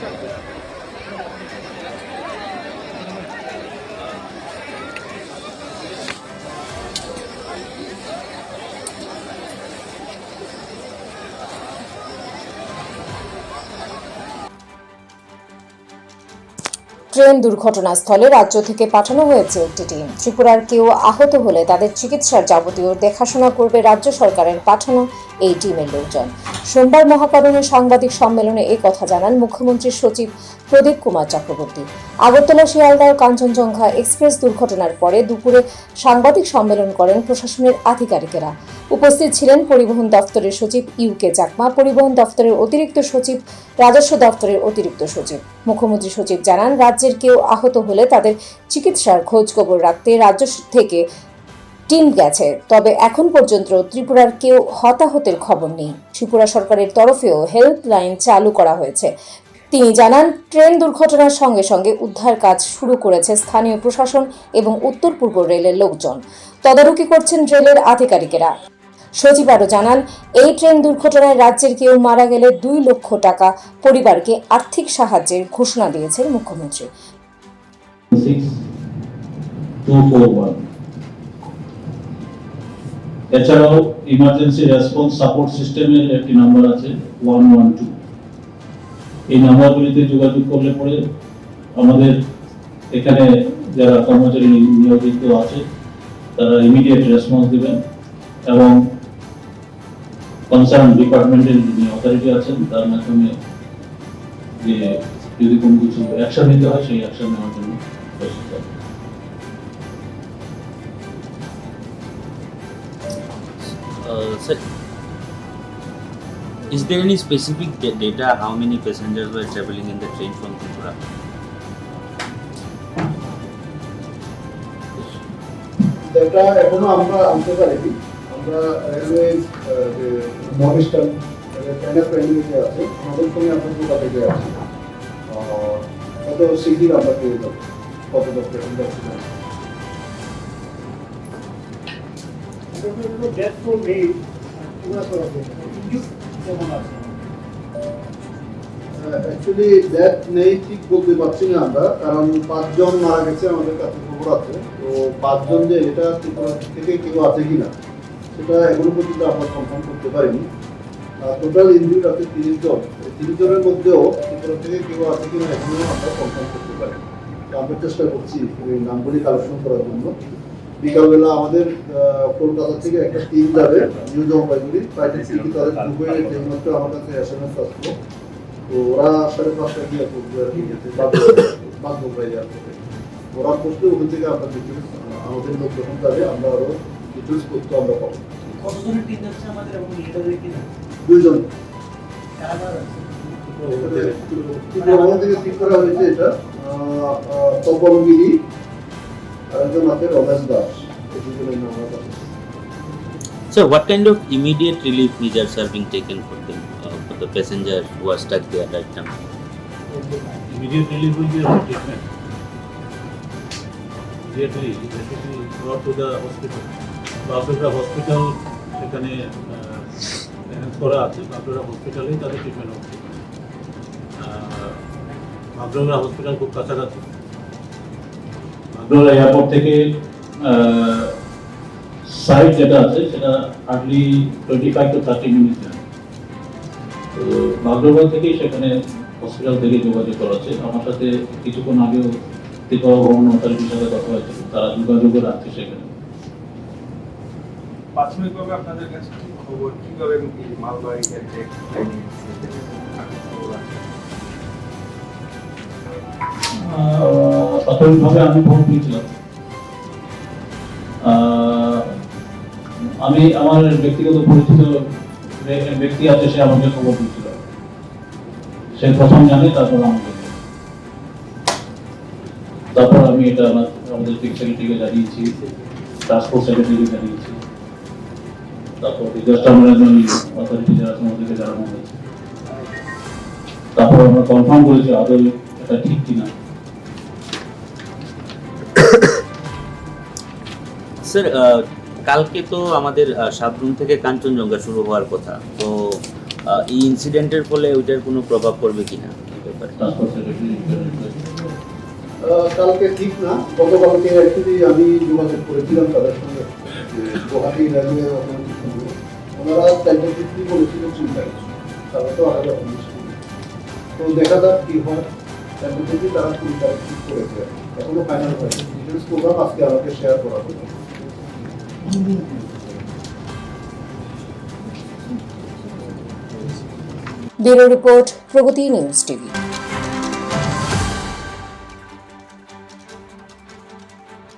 ハハハハ! Train দুর্ঘটনাস্থলে রাজ্য থেকে পাঠানো হয়েছে একটি টিম। ত্রিপুরার কেউ আহত হলে তাদের চিকিৎসার যাবতীয় দেখাশোনা করবে রাজ্য সরকারের পাঠানো এই টিমের লোকজন। সোমবার মহাকারণে সাংবাদিক সম্মেলনে এই কথা জানান মুখ্যমন্ত্রীর সচিব প্রদীপ কুমার চক্রবর্তী। আগরতলা শিয়ালদার কাঞ্চনজঙ্ঘা এক্সপ্রেস দুর্ঘটনার পরে দুপুরে সাংবাদিক সম্মেলন করেন প্রশাসনের আধিকারিকেরা। উপস্থিত ছিলেন পরিবহন দপ্তরের সচিব ইউকে চাকমা, পরিবহন দপ্তরের অতিরিক্ত সচিব, রাজস্ব দপ্তরের অতিরিক্ত সচিব। মুখ্যমন্ত্রী সচিব জানান, রাজ্যের কেউ আহত হলে তাদের চিকিৎসার খোঁজ খবর রাখতে রাজ্য থেকে টিম গেছে। তবে এখন পর্যন্ত ত্রিপুরার কেউ হতাহতের খবর নেই। ত্রিপুরা সরকারের তরফেও হেল্পলাইন চালু করা হয়েছে। তিনি জানান, ট্রেন দুর্ঘটনার সঙ্গে সঙ্গে উদ্ধার কাজ শুরু করেছে স্থানীয় প্রশাসন এবং উত্তর পূর্ব রেলের লোকজন। তদারকি করছেন রেলের আধিকারিকেরা। সচিব আরও জানান, এই ট্রেন দুর্ঘটনায় রাজ্যের কেউ মারা গেলে দুই লক্ষ টাকা, পরিবারকে আর্থিক সাহায্যের ঘোষণা দিয়েছেন মুখ্যমন্ত্রী. এছাড়াও ইমার্জেন্সি রেসপন্স সাপোর্ট সিস্টেমের একটি নাম্বার আছে ওয়ান ওয়ান টু এই নাম্বারগুলিতে যোগাযোগ করলে পরে আমাদের এখানে যারা কর্মচারী নিয়োজিত আছে, তারা ইমিডিয়েট রেসপন্স দেবেন এবং কনসার্ন ডিপার্টমেন্টের যিনি অথরিটি আছেন তার মাধ্যমে যে যদি কোনো কিছু অ্যাকশন নিতে হয় সেই অ্যাকশন নেওয়ার জন্য প্রস্তুত Uh, sir, is there any specific da- data how many passengers were traveling in the train from Tripura? যেটা এখনও আমরা আনতে পারিনি আমরা রেলওয়ে যে নবিস্টান ট্রেনের ট্রেনিং যে আছে। আমাদের সঙ্গে আমরা কোথা থেকে আছি কত শিগগির আমরা পেয়ে যাব। কত দপ্তর ডেথ ফোর নেই। পুরা করা ইঞ্জুর যেমন আছে। অ্যাকচুয়ালি ডেথ নেই ঠিক বলতে পারছি না আমরা কারণ পাঁচজন মারা গেছে আমাদের কাছে খবর আছে। তো পাঁচজন যে এটা ত্রিপুরা থেকে কেউ আছে কিনা? সেটা এখনও পর্যন্ত আমরা কনফার্ম করতে পারিনি। টোটাল ইনজুরি আছে তিরিশ জন। তিরিশ জনের মধ্যেও ত্রিপুরা থেকে কেউ আছে কিনা এখনও আমরা কনফার্ম করতে পারি তো আমরা চেষ্টা করছি এই নামগুলি কালেকশন করার জন্য। বিকালবেলা আমাদের কলকাতা থেকে একটা টিম যাবে নিউ জলপাইগুড়ি। ফ্লাইটে টিকিট তাদের দুপুরে এইমাত্র আমার কাছে এস এম এস আসলো। তো ওরা সাড়ে পাঁচটা গিয়ে পড়বে আর কি যেতে এয়ারপোর্টে। ওরা করতে ওখান থেকে আমরা ডিটেলস আমাদের লোক যখন যাবে আমরা আরও ডিটেলস করতে আমরা পাবো কতজনের টিম যাচ্ছে আমাদের এবং লিডারের কারা যাচ্ছে আমাদের থেকে ঠিক করা হয়েছে এটা তপনগিরি আরেকজন আছে রমেশ দাস এই দুজনের নাম আমার কাছে what kind of immediate relief measures are being taken for them, uh, for the passengers who are stuck there right now? Immediate relief will be treatment. Immediately, they brought to the hospital. Bagdogra hospital সেখানে করা আছে। বাগডোগরা হসপিটালেই তাদের treatment হচ্ছে। Bagdogra hospital খুব কাছাকাছি। Bagdogra airport থেকে site যেটা আছে, সেটা hardly twenty five to thirty minute তো বাগডোগরা থেকেই সেখানে হসপিটাল থেকে যোগাযোগ করা হচ্ছে। আমার সাথে কিছুক্ষণ আগেও ত্রিপুরা ভ্রমণ অথরিটির সাথে কথা হয়েছিল। তারা যোগাযোগও রাখছে সেখানে। প্রাথমিকভাবে আপনাদের কাছে কি খবর? কীভাবে মালবাহী প্রাথমিকভাবে আমি পেয়েছিলাম আহ, আমি আমার ব্যক্তিগত পরিচিত ব্যক্তি আছে সে আমাকে খবর দিয়েছিল। সে প্রথম জানে তারপর আমাকে তারপর আমি এটা আমাদের সেক্রেটারিকে জানিয়েছি ট্রান্সপোর্ট সেক্রেটারিকে জানিয়েছি। তারপর ডিজাস্টার ম্যানেজমেন্ট অথরিটি যারা আছে জানানো হয়েছে তারপর আমরা কনফার্ম করেছি আদৌ এটা ঠিক কিনা। স্যার কালকে তো আমাদের আহ, সাতরুম থেকে কাঞ্চনজঙ্ঘা শুরু হওয়ার কথা। তো এই ইনসিডেন্টের ফলে ওইটার কোনো প্রভাব পড়বে কিনা কালকে ঠিক না। গতকালকে অ্যাকচুয়ালি আমি যোগাযোগ করেছিলাম তাদের সঙ্গে। গুয়াহাটি রেলওয়ে ওনারা টেন্টেটিভলি বলেছিল চিন্তা তারা তো আলাদা তো দেখা যাক কি হয়। টেন্টেটিভলি তারা কুড়ি তারিখ ঠিক করেছে এখনও ফাইনাল হয়নি। ডিটেলস প্রোগ্রাম আজকে আমাকে শেয়ার করা হবে bureau report, Pragati news TV.